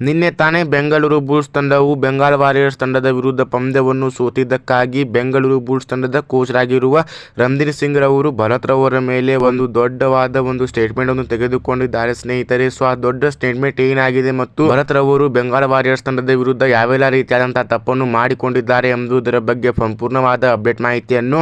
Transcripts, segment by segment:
ನಿನ್ನೆ ತಾನೇ ಬೆಂಗಳೂರು ಬುಲ್ಸ್ ತಂಡವು ಬೆಂಗಾಲ್ ವಾರಿಯರ್ಸ್ ತಂಡದ ವಿರುದ್ಧ ಪಂದ್ಯವನ್ನು ಸೋತಿದ್ದಕ್ಕಾಗಿ ಬೆಂಗಳೂರು ಬುಲ್ಸ್ ತಂಡದ ಕೋಚರಾಗಿರುವ ರಣಧೀರ್ ಸಿಂಗ್ ರವರು ಭರತ್ ರವರ ಮೇಲೆ ಒಂದು ದೊಡ್ಡವಾದ ಒಂದು ಸ್ಟೇಟ್ಮೆಂಟ್ ಅನ್ನು ತೆಗೆದುಕೊಂಡಿದ್ದಾರೆ. ಸ್ನೇಹಿತರೆ, ಸೊ ಆ ದೊಡ್ಡ ಸ್ಟೇಟ್ಮೆಂಟ್ ಏನಾಗಿದೆ ಮತ್ತು ಭರತ್ ರವರು ಬೆಂಗಾಲ್ ವಾರಿಯರ್ಸ್ ತಂಡದ ವಿರುದ್ಧ ಯಾವೆಲ್ಲ ರೀತಿಯಾದಂತಹ ತಪ್ಪನ್ನು ಮಾಡಿಕೊಂಡಿದ್ದಾರೆ ಎಂಬುದರ ಬಗ್ಗೆ ಸಂಪೂರ್ಣವಾದ ಅಪ್ಡೇಟ್ ಮಾಹಿತಿಯನ್ನು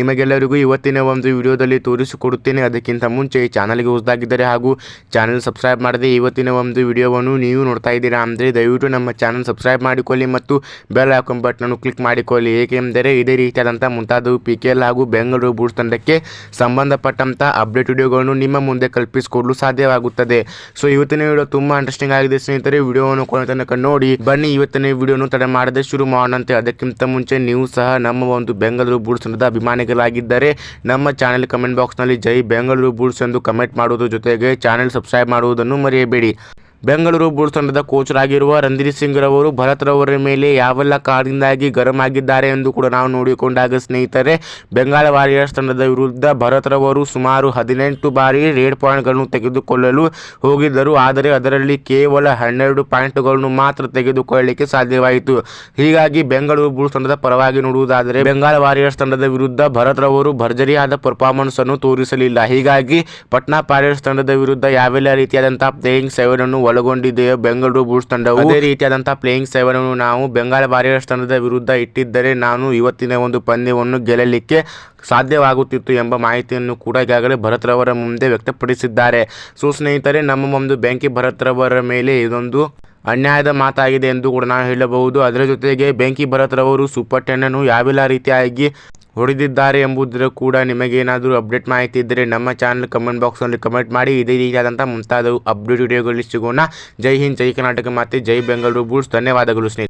ನಿಮಗೆಲ್ಲರಿಗೂ ಇವತ್ತಿನ ಒಂದು ವಿಡಿಯೋದಲ್ಲಿ ತೋರಿಸಿಕೊಡುತ್ತೇನೆ. ಅದಕ್ಕಿಂತ ಮುಂಚೆ ಈ ಚಾನಲ್ಗೆ ಹೊಸದಾಗಿದ್ದರೆ ಹಾಗೂ ಚಾನಲ್ ಸಬ್ಸ್ಕ್ರೈಬ್ ಮಾಡದೆ ಇವತ್ತಿನ ಒಂದು ವಿಡಿಯೋವನ್ನು ನೀವು ನೋಡ್ತಾ ಇದ್ದೀರಾ ಅಂದರೆ ದಯವಿಟ್ಟು ನಮ್ಮ ಚಾನಲ್ ಸಬ್ಸ್ಕ್ರೈಬ್ ಮಾಡಿಕೊಳ್ಳಿ ಮತ್ತು ಬೆಲ್ ಐಕಾನ್ ಬಟನ್ ಕ್ಲಿಕ್ ಮಾಡಿಕೊಳ್ಳಿ. ಏಕೆಂದರೆ ಇದೇ ರೀತಿಯಾದಂಥ ಮುಂತಾದವು ಪಿ ಕೆ ಎಲ್ ಹಾಗೂ ಬೆಂಗಳೂರು ಬೂಟ್ಸ್ ತಂಡಕ್ಕೆ ಸಂಬಂಧಪಟ್ಟಂಥ ಅಪ್ಡೇಟ್ ವಿಡಿಯೋಗಳನ್ನು ನಿಮ್ಮ ಮುಂದೆ ಕಲ್ಪಿಸಿಕೊಡಲು ಸಾಧ್ಯವಾಗುತ್ತದೆ. ಸೊ ಇವತ್ತಿನ ವಿಡಿಯೋ ತುಂಬ ಇಂಟ್ರೆಸ್ಟಿಂಗ್ ಆಗಿದೆ ಸ್ನೇಹಿತರೆ. ವಿಡಿಯೋವನ್ನು ಕೊನೆ ತನಕ ನೋಡಿ, ಬನ್ನಿ ಇವತ್ತಿನ ವಿಡಿಯೋನು ತಡೆ ಮಾಡದೆ ಶುರು ಮಾಡೋಣಂತೆ. ಅದಕ್ಕಿಂತ ಮುಂಚೆ ನೀವು ಸಹ ನಮ್ಮ ಒಂದು ಬೆಂಗಳೂರು ಬೂಟ್ಸ್ ತಂಡದ ಅಭಿಮಾನಿಗಳಾಗಿದ್ದರೆ, ನಮ್ಮ ಚಾನೆಲ್ ಕಮೆಂಟ್ ಬಾಕ್ಸ್ನಲ್ಲಿ ಜೈ ಬೆಂಗಳೂರು ಬೂಟ್ಸ್ ಎಂದು ಕಮೆಂಟ್ ಮಾಡುವುದರ ಜೊತೆಗೆ ಚಾನೆಲ್ ಸಬ್ಸ್ಕ್ರೈಬ್ ಮಾಡುವುದನ್ನು ಮರೆಯಬೇಡಿ. ಬೆಂಗಳೂರು ಬುಲ್ಸ್ ತಂಡದ ಕೋಚರಾಗಿರುವ ರಂಧೀರ್ ಸಿಂಗ್ ರವರು ಭರತ್ ರವರ ಮೇಲೆ ಯಾವೆಲ್ಲ ಕಾರಣದಿಂದಾಗಿ ಗರಂ ಆಗಿದ್ದಾರೆ ಎಂದು ಕೂಡ ನಾವು ನೋಡಿಕೊಂಡಾಗ ಸ್ನೇಹಿತರೆ ಬೆಂಗಾಲ ವಾರಿಯರ್ಸ್ ತಂಡದ ವಿರುದ್ಧ ಭರತ್ ರವರು ಸುಮಾರು ಹದಿನೆಂಟು ಬಾರಿ ರೇಡ್ ಪಾಯಿಂಟ್ಗಳನ್ನು ತೆಗೆದುಕೊಳ್ಳಲು ಹೋಗಿದ್ದರು. ಆದರೆ ಅದರಲ್ಲಿ ಕೇವಲ ಹನ್ನೆರಡು ಪಾಯಿಂಟ್ಗಳನ್ನು ಮಾತ್ರ ತೆಗೆದುಕೊಳ್ಳಲಿಕ್ಕೆ ಸಾಧ್ಯವಾಯಿತು. ಹೀಗಾಗಿ ಬೆಂಗಳೂರು ಬುಲ್ಸ್ ತಂಡದ ಪರವಾಗಿ ನೋಡುವುದಾದರೆ ಬೆಂಗಾಲ್ ವಾರಿಯರ್ಸ್ ತಂಡದ ವಿರುದ್ಧ ಭರತ್ ರವರು ಭರ್ಜರಿಯಾದ ಪರ್ಫಾರ್ಮೆನ್ಸ್ ಅನ್ನು ತೋರಿಸಲಿಲ್ಲ. ಹೀಗಾಗಿ ಪಟ್ನಾ ಪ್ಯಾರಿಯರ್ಸ್ ತಂಡದ ವಿರುದ್ಧ ಯಾವೆಲ್ಲ ರೀತಿಯಾದಂತಹ ಪ್ಲೇಯಿಂಗ್ ಸೆವೆನ್ ಅನ್ನು ಒಳಗೊಂಡಿದೆಯೋ ಬೆಂಗಳೂರು ಬುಲ್ಸ್ ತಂಡವು. ಅದೇ ರೀತಿಯಾದಂತಹ ಪ್ಲೇಯಿಂಗ್ ಸೆವೆನ್ ಅನ್ನು ನಾವು ಬೆಂಗಾಲ್ ವಾರಿಯರ್ಸ್ ತಂಡದ ವಿರುದ್ಧ ಇಟ್ಟಿದ್ದರೆ ನಾನು ಇವತ್ತಿನ ಒಂದು ಪಂದ್ಯವನ್ನು ಗೆಲ್ಲಲಿಕ್ಕೆ ಸಾಧ್ಯವಾಗುತ್ತಿತ್ತು ಎಂಬ ಮಾಹಿತಿಯನ್ನು ಕೂಡ ಈಗಾಗಲೇ ಭರತ್ರವರ ಮುಂದೆ ವ್ಯಕ್ತಪಡಿಸಿದ್ದಾರೆ. ಸೊ ಸ್ನೇಹಿತರೆ, ನಮ್ಮ ಒಂದು ಬೆಂಕಿ ಭರತ್ರವರ ಮೇಲೆ ಇದೊಂದು ಅನ್ಯಾಯದ ಮಾತಾಗಿದೆ ಎಂದು ಕೂಡ ನಾವು ಹೇಳಬಹುದು. ಅದರ ಜೊತೆಗೆ ಬೆಂಕಿ ಭರತ್ರವರು ಸೂಪರ್ ಟೆನ್ ಅನ್ನು ಯಾವೆಲ್ಲ ರೀತಿಯಾಗಿ ಹೊಡೆದಿದ್ದಾರೆ ಎಂಬುದರ ಕೂಡ ನಿಮಗೇನಾದರೂ ಅಪ್ಡೇಟ್ ಮಾಹಿತಿ ಇದ್ದರೆ ನಮ್ಮ ಚಾನಲ್ ಕಮೆಂಟ್ ಬಾಕ್ಸ್ನಲ್ಲಿ ಕಮೆಂಟ್ ಮಾಡಿ. ಇದೇ ರೀತಿಯಾದಂಥ ಮುಂತಾದವು ಅಪ್ಡೇಟ್ ವಿಡಿಯೋಗಳಲ್ಲಿ ಸಿಗೋಣ. ಜೈ ಹಿಂದ್, ಜೈ ಕರ್ನಾಟಕ ಮತ್ತು ಜೈ ಬೆಂಗಳೂರು ಬುಲ್ಸ್. ಧನ್ಯವಾದಗಳು ಸ್ನೇಹಿತರೆ.